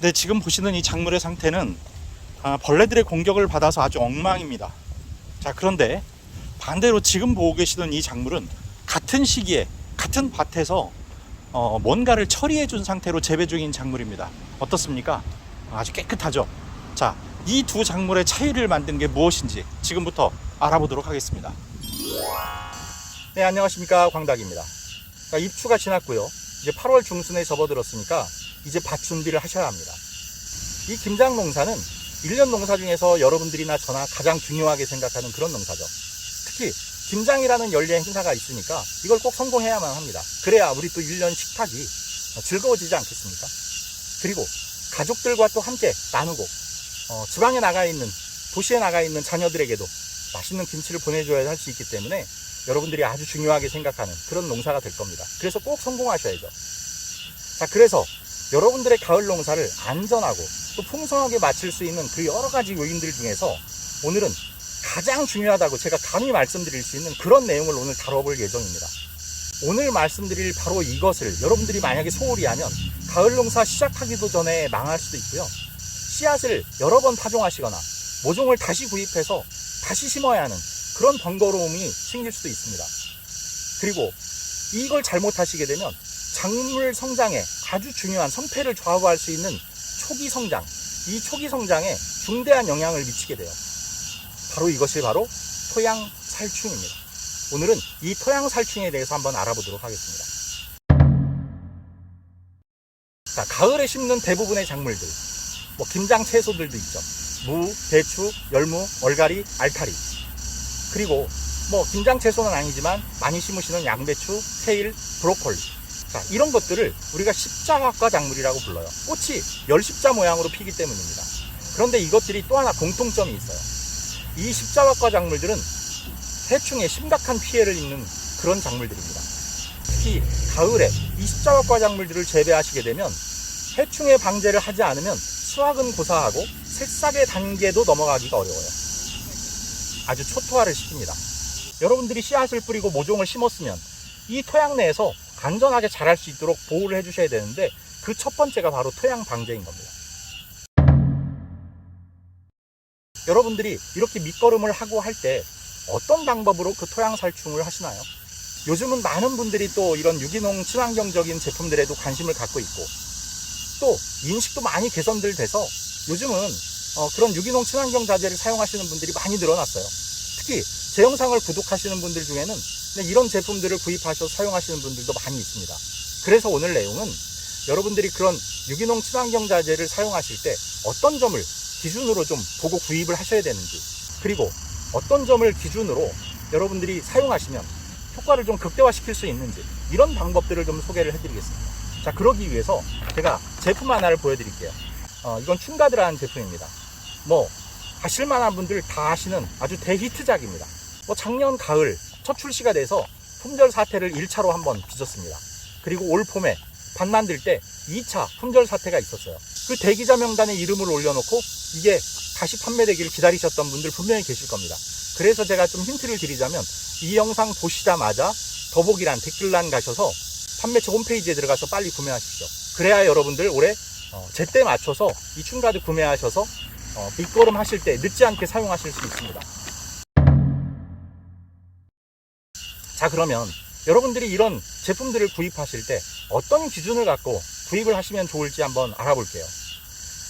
근데 지금 보시는 이 작물의 상태는 아, 벌레들의 공격을 받아서 아주 엉망입니다. 자, 그런데 반대로 지금 보고 계시는 이 작물은 같은 시기에 같은 밭에서 어, 뭔가를 처리해 준 상태로 재배 중인 작물입니다. 어떻습니까? 아주 깨끗하죠. 자, 이 두 작물의 차이를 만든 게 무엇인지 지금부터 알아보도록 하겠습니다. 네, 안녕하십니까. 광닭입니다. 자, 입추가 지났고요. 이제 8월 중순에 접어들었으니까 이제 밭 준비를 하셔야 합니다. 이 김장 농사는 1년 농사 중에서 여러분들이나 저나 가장 중요하게 생각하는 그런 농사죠. 특히 김장이라는 연례 행사가 있으니까 이걸 꼭 성공해야만 합니다. 그래야 우리 또 1년 식탁이 즐거워지지 않겠습니까? 그리고 가족들과 또 함께 나누고 어, 지방에 나가 있는 도시에 나가 있는 자녀들에게도 맛있는 김치를 보내줘야 할 수 있기 때문에 여러분들이 아주 중요하게 생각하는 그런 농사가 될 겁니다. 그래서 꼭 성공하셔야죠. 자, 그래서 여러분들의 가을 농사를 안전하고 또 풍성하게 마칠 수 있는 그 여러 가지 요인들 중에서 오늘은 가장 중요하다고 제가 감히 말씀드릴 수 있는 그런 내용을 오늘 다뤄볼 예정입니다. 오늘 말씀드릴 바로 이것을 여러분들이 만약에 소홀히 하면 가을 농사 시작하기도 전에 망할 수도 있고요. 씨앗을 여러 번 파종하시거나 모종을 다시 구입해서 다시 심어야 하는 그런 번거로움이 생길 수도 있습니다. 그리고 이걸 잘못하시게 되면 작물 성장에 아주 중요한 성패를 좌우할 수 있는 초기 성장, 이 초기 성장에 중대한 영향을 미치게 돼요. 바로 이것이 바로 토양 살충입니다. 오늘은 이 토양 살충에 대해서 한번 알아보도록 하겠습니다. 자, 가을에 심는 대부분의 작물들, 뭐 김장 채소들도 있죠. 무, 배추, 열무, 얼갈이, 알타리. 그리고 뭐 김장 채소는 아니지만 많이 심으시는 양배추, 케일, 브로콜리. 자, 이런 것들을 우리가 십자각과 작물이라고 불러요. 꽃이 열십자 모양으로 피기 때문입니다. 그런데 이것들이 또 하나 공통점이 있어요. 이 십자각과 작물들은 해충에 심각한 피해를 입는 그런 작물들입니다. 특히 가을에 이 십자각과 작물들을 재배하시게 되면 해충의 방제를 하지 않으면 수확은 고사하고 새싹의 단계도 넘어가기가 어려워요. 아주 초토화를 시킵니다. 여러분들이 씨앗을 뿌리고 모종을 심었으면 이 토양 내에서 안전하게 자랄 수 있도록 보호를 해주셔야 되는데 그 첫 번째가 바로 토양 방제인 겁니다. 여러분들이 이렇게 밑거름을 하고 할 때 어떤 방법으로 그 토양 살충을 하시나요? 요즘은 많은 분들이 또 이런 유기농 친환경적인 제품들에도 관심을 갖고 있고 또 인식도 많이 개선들 돼서 요즘은 어, 그런 유기농 친환경 자재를 사용하시는 분들이 많이 늘어났어요. 특히 제 영상을 구독하시는 분들 중에는 네, 이런 제품들을 구입하셔서 사용하시는 분들도 많이 있습니다. 그래서 오늘 내용은 여러분들이 그런 유기농 친환경 자재를 사용하실 때 어떤 점을 기준으로 좀 보고 구입을 하셔야 되는지 그리고 어떤 점을 기준으로 여러분들이 사용하시면 효과를 좀 극대화시킬 수 있는지 이런 방법들을 좀 소개를 해드리겠습니다. 자 그러기 위해서 제가 제품 하나를 보여드릴게요. 어, 이건 춘가드라는 제품입니다. 뭐 아실만한 분들 다 아시는 아주 대히트작입니다. 뭐 작년 가을 첫 출시가 돼서 품절 사태를 1차로 한번 빚었습니다. 그리고 올 봄에 밭 만들 때 2차 품절 사태가 있었어요. 그 대기자 명단에 이름을 올려놓고 이게 다시 판매되기를 기다리셨던 분들 분명히 계실 겁니다. 그래서 제가 좀 힌트를 드리자면 이 영상 보시자마자 더보기란 댓글란 가셔서 판매처 홈페이지에 들어가서 빨리 구매하십시오. 그래야 여러분들 올해 어, 제때 맞춰서 이 춘가드 구매하셔서 어, 밑거름 하실 때 늦지 않게 사용하실 수 있습니다. 자 그러면 여러분들이 이런 제품들을 구입하실 때 어떤 기준을 갖고 구입을 하시면 좋을지 한번 알아볼게요.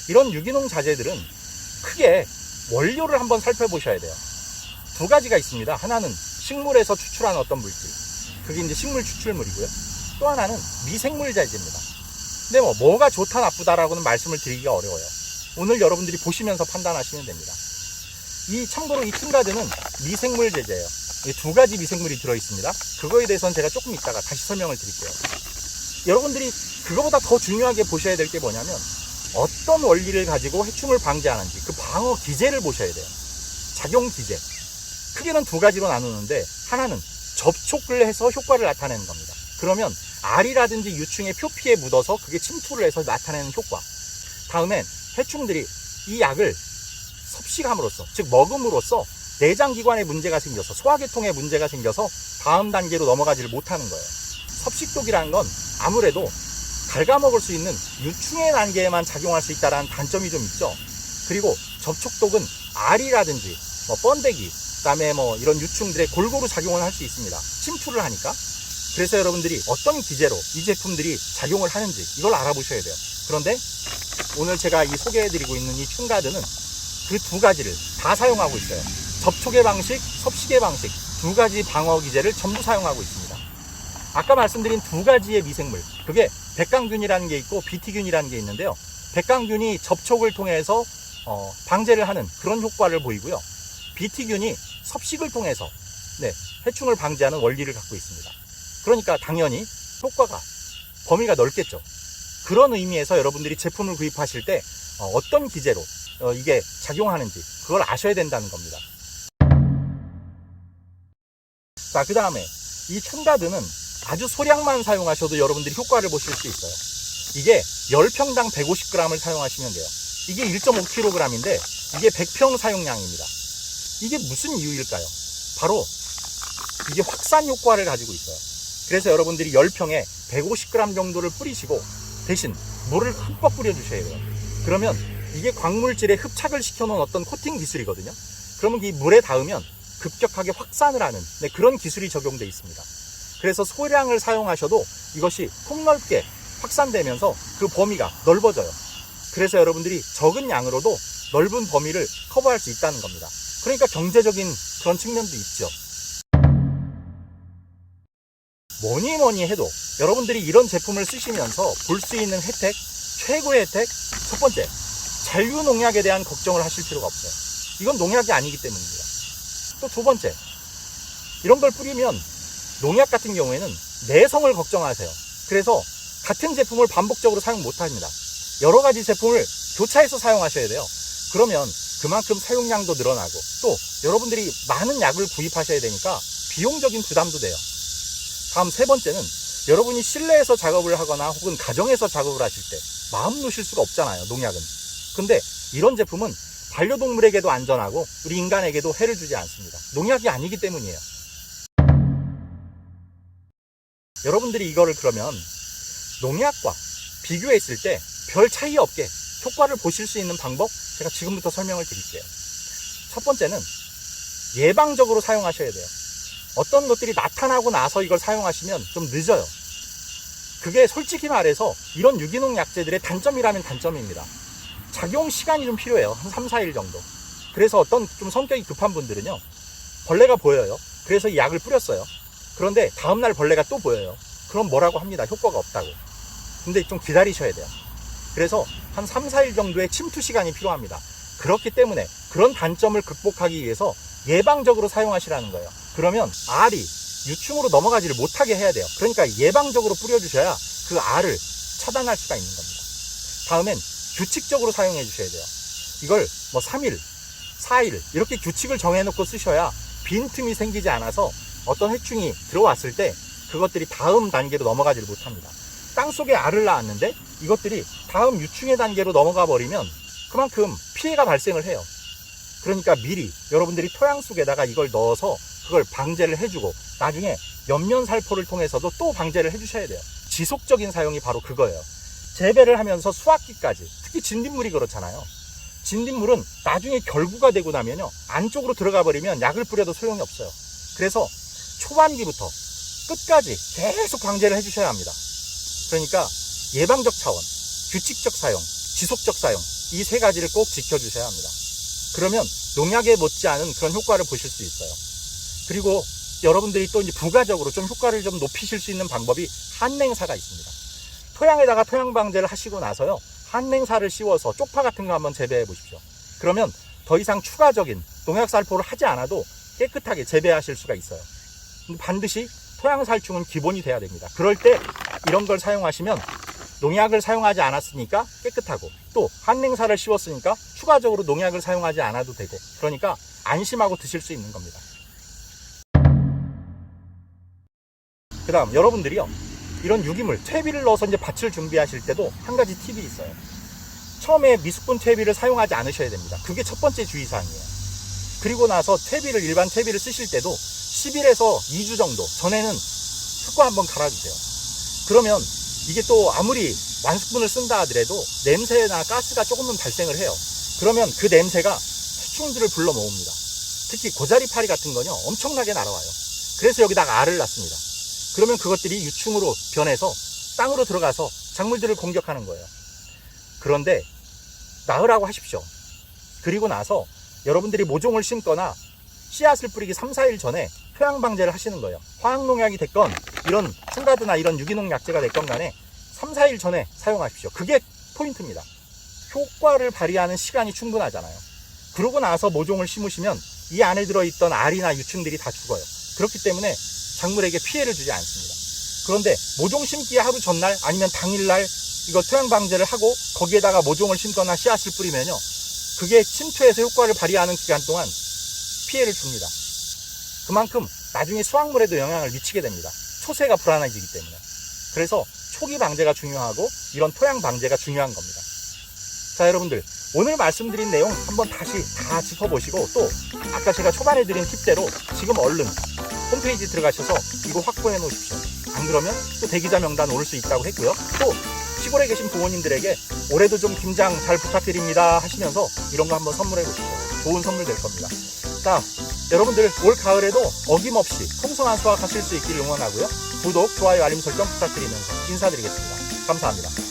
이런 유기농 자재들은 크게 원료를 한번 살펴보셔야 돼요. 두 가지가 있습니다. 하나는 식물에서 추출한 어떤 물질. 그게 이제 식물 추출물이고요. 또 하나는 미생물 자재입니다. 근데 뭐 뭐가 좋다 나쁘다라고는 말씀을 드리기가 어려워요. 오늘 여러분들이 보시면서 판단하시면 됩니다. 이 참고로 이 틴가드는 미생물 제재예요. 이두 가지 미생물이 들어 있습니다. 그거에 대해서는 제가 조금 이따가 다시 설명을 드릴게요. 여러분들이 그거보다 더 중요하게 보셔야 될 게 뭐냐면 어떤 원리를 가지고 해충을 방지하는지 그 방어 기제를 보셔야 돼요. 작용 기제. 크게는 두 가지로 나누는데 하나는 접촉을 해서 효과를 나타내는 겁니다. 그러면 알이라든지 유충의 표피에 묻어서 그게 침투를 해서 나타내는 효과. 다음엔 해충들이 이 약을 섭식함으로써 즉 먹음으로써 내장기관에 문제가 생겨서 소화계통에 문제가 생겨서 다음 단계로 넘어가지를 못하는 거예요. 섭식독이라는 건 아무래도 갉아먹을 수 있는 유충의 단계에만 작용할 수 있다는 단점이 좀 있죠. 그리고 접촉독은 알이라든지 뭐 번데기, 그다음에 뭐 이런 유충들의 골고루 작용을 할 수 있습니다. 침투를 하니까. 그래서 여러분들이 어떤 기제로 이 제품들이 작용을 하는지 이걸 알아보셔야 돼요. 그런데 오늘 제가 이 소개해드리고 있는 이 춘가드는 그 두 가지를 다 사용하고 있어요. 접촉의 방식, 섭식의 방식 두 가지 방어 기제를 전부 사용하고 있습니다. 아까 말씀드린 두 가지의 미생물, 그게 백강균이라는 게 있고 비티균이라는 게 있는데요. 백강균이 접촉을 통해서 어, 방제를 하는 그런 효과를 보이고요. 비티균이 섭식을 통해서 네, 해충을 방지하는 원리를 갖고 있습니다. 그러니까 당연히 효과가 범위가 넓겠죠. 그런 의미에서 여러분들이 제품을 구입하실 때 어, 떤 기제로 어, 이게 작용하는지 그걸 아셔야 된다는 겁니다. 자, 그 다음에 이 춘가드는 아주 소량만 사용하셔도 여러분들이 효과를 보실 수 있어요. 이게 10평당 150g을 사용하시면 돼요. 이게 1.5kg인데 이게 100평 사용량입니다. 이게 무슨 이유일까요? 바로 이게 확산 효과를 가지고 있어요. 그래서 여러분들이 10평에 150g 정도를 뿌리시고 대신 물을 흠뻑 뿌려주셔야 돼요. 그러면 이게 광물질에 흡착을 시켜놓은 어떤 코팅 기술이거든요. 그러면 이 물에 닿으면 급격하게 확산을 하는 네, 그런 기술이 적용되어 있습니다. 그래서 소량을 사용하셔도 이것이 폭넓게 확산되면서 그 범위가 넓어져요. 그래서 여러분들이 적은 양으로도 넓은 범위를 커버할 수 있다는 겁니다. 그러니까 경제적인 그런 측면도 있죠. 뭐니 뭐니 해도 여러분들이 이런 제품을 쓰시면서 볼 수 있는 혜택, 최고의 혜택, 첫 번째, 잔류 농약에 대한 걱정을 하실 필요가 없어요. 이건 농약이 아니기 때문입니다. 또 두 번째, 이런 걸 뿌리면 농약 같은 경우에는 내성을 걱정하세요. 그래서 같은 제품을 반복적으로 사용 못 합니다. 여러 가지 제품을 교차해서 사용하셔야 돼요. 그러면 그만큼 사용량도 늘어나고 또 여러분들이 많은 약을 구입하셔야 되니까 비용적인 부담도 돼요. 다음 세 번째는 여러분이 실내에서 작업을 하거나 혹은 가정에서 작업을 하실 때 마음 놓으실 수가 없잖아요. 농약은. 근데 이런 제품은 반려동물에게도 안전하고 우리 인간에게도 해를 주지 않습니다. 농약이 아니기 때문이에요. 여러분들이 이거를 그러면 농약과 비교했을 때 별 차이 없게 효과를 보실 수 있는 방법 제가 지금부터 설명을 드릴게요. 첫 번째는 예방적으로 사용하셔야 돼요. 어떤 것들이 나타나고 나서 이걸 사용하시면 좀 늦어요. 그게 솔직히 말해서 이런 유기농 약제들의 단점이라면 단점입니다. 작용 시간이 좀 필요해요. 한 3, 4일 정도. 그래서 어떤 좀 성격이 급한 분들은요. 벌레가 보여요. 그래서 이 약을 뿌렸어요. 그런데 다음날 벌레가 또 보여요. 그럼 뭐라고 합니다. 효과가 없다고. 근데 좀 기다리셔야 돼요. 그래서 한 3, 4일 정도의 침투 시간이 필요합니다. 그렇기 때문에 그런 단점을 극복하기 위해서 예방적으로 사용하시라는 거예요. 그러면 알이 유충으로 넘어가지를 못하게 해야 돼요. 그러니까 예방적으로 뿌려주셔야 그 알을 차단할 수가 있는 겁니다. 다음엔 규칙적으로 사용해 주셔야 돼요. 이걸 뭐 3일, 4일 이렇게 규칙을 정해놓고 쓰셔야 빈틈이 생기지 않아서 어떤 해충이 들어왔을 때 그것들이 다음 단계로 넘어가지를 못합니다. 땅 속에 알을 낳았는데 이것들이 다음 유충의 단계로 넘어가 버리면 그만큼 피해가 발생을 해요. 그러니까 미리 여러분들이 토양 속에다가 이걸 넣어서 그걸 방제를 해주고 나중에 옆면 살포를 통해서도 또 방제를 해주셔야 돼요. 지속적인 사용이 바로 그거예요. 재배를 하면서 수확기까지 특히 진딧물이 그렇잖아요. 진딧물은 나중에 결구가 되고 나면요 안쪽으로 들어가 버리면 약을 뿌려도 소용이 없어요. 그래서 초반기부터 끝까지 계속 방제를 해주셔야 합니다. 그러니까 예방적 차원, 규칙적 사용, 지속적 사용 이 세 가지를 꼭 지켜주셔야 합니다. 그러면 농약에 못지않은 그런 효과를 보실 수 있어요. 그리고 여러분들이 또 이제 부가적으로 좀 효과를 좀 높이실 수 있는 방법이 한냉사가 있습니다. 토양에다가 토양 방제를 하시고 나서요. 한냉사를 씌워서 쪽파 같은 거 한번 재배해 보십시오. 그러면 더 이상 추가적인 농약 살포를 하지 않아도 깨끗하게 재배하실 수가 있어요. 반드시 토양 살충은 기본이 돼야 됩니다. 그럴 때 이런 걸 사용하시면 농약을 사용하지 않았으니까 깨끗하고 또 한냉사를 씌웠으니까 추가적으로 농약을 사용하지 않아도 되고 그러니까 안심하고 드실 수 있는 겁니다. 그 다음 여러분들이요 이런 유기물 퇴비를 넣어서 이제 밭을 준비하실 때도 한 가지 팁이 있어요. 처음에 미숙분 퇴비를 사용하지 않으셔야 됩니다. 그게 첫 번째 주의사항이에요. 그리고 나서 퇴비를 일반 퇴비를 쓰실 때도 10일에서 2주 정도 전에는 흙과 한번 갈아주세요. 그러면 이게 또 아무리 완숙분을 쓴다 하더라도 냄새나 가스가 조금은 발생을 해요. 그러면 그 냄새가 해충들을 불러 모읍니다. 특히 고자리 파리 같은 건요 엄청나게 날아와요. 그래서 여기다가 알을 낳습니다. 그러면 그것들이 유충으로 변해서 땅으로 들어가서 작물들을 공격하는 거예요. 그런데 나으라고 하십시오. 그리고 나서 여러분들이 모종을 심거나 씨앗을 뿌리기 3, 4일 전에 토양 방제를 하시는 거예요. 화학농약이 됐건 이런 풍가드나 이런 유기농 약제가 됐건 간에 3, 4일 전에 사용하십시오. 그게 포인트입니다. 효과를 발휘하는 시간이 충분하잖아요. 그러고 나서 모종을 심으시면 이 안에 들어있던 알이나 유충들이 다 죽어요. 그렇기 때문에 작물에게 피해를 주지 않습니다. 그런데 모종 심기 하루 전날 아니면 당일날 이거 토양 방제를 하고 거기에다가 모종을 심거나 씨앗을 뿌리면요. 그게 침투해서 효과를 발휘하는 기간 동안 피해를 줍니다. 그만큼 나중에 수확물에도 영향을 미치게 됩니다. 초세가 불안해지기 때문에. 그래서 초기 방제가 중요하고 이런 토양 방제가 중요한 겁니다. 자, 여러분들. 오늘 말씀드린 내용 한번 다시 다 짚어보시고 또 아까 제가 초반에 드린 팁대로 지금 얼른 홈페이지 들어가셔서 이거 확보해 놓으십시오. 안 그러면 또 대기자 명단 오를 수 있다고 했고요. 또 시골에 계신 부모님들에게 올해도 좀 김장 잘 부탁드립니다 하시면서 이런 거 한번 선물해 보시죠. 좋은 선물 될 겁니다. 자, 여러분들 올 가을에도 어김없이 풍성한 수확 하실 수 있기를 응원하고요. 구독, 좋아요, 알림 설정 부탁드리면서 인사드리겠습니다. 감사합니다.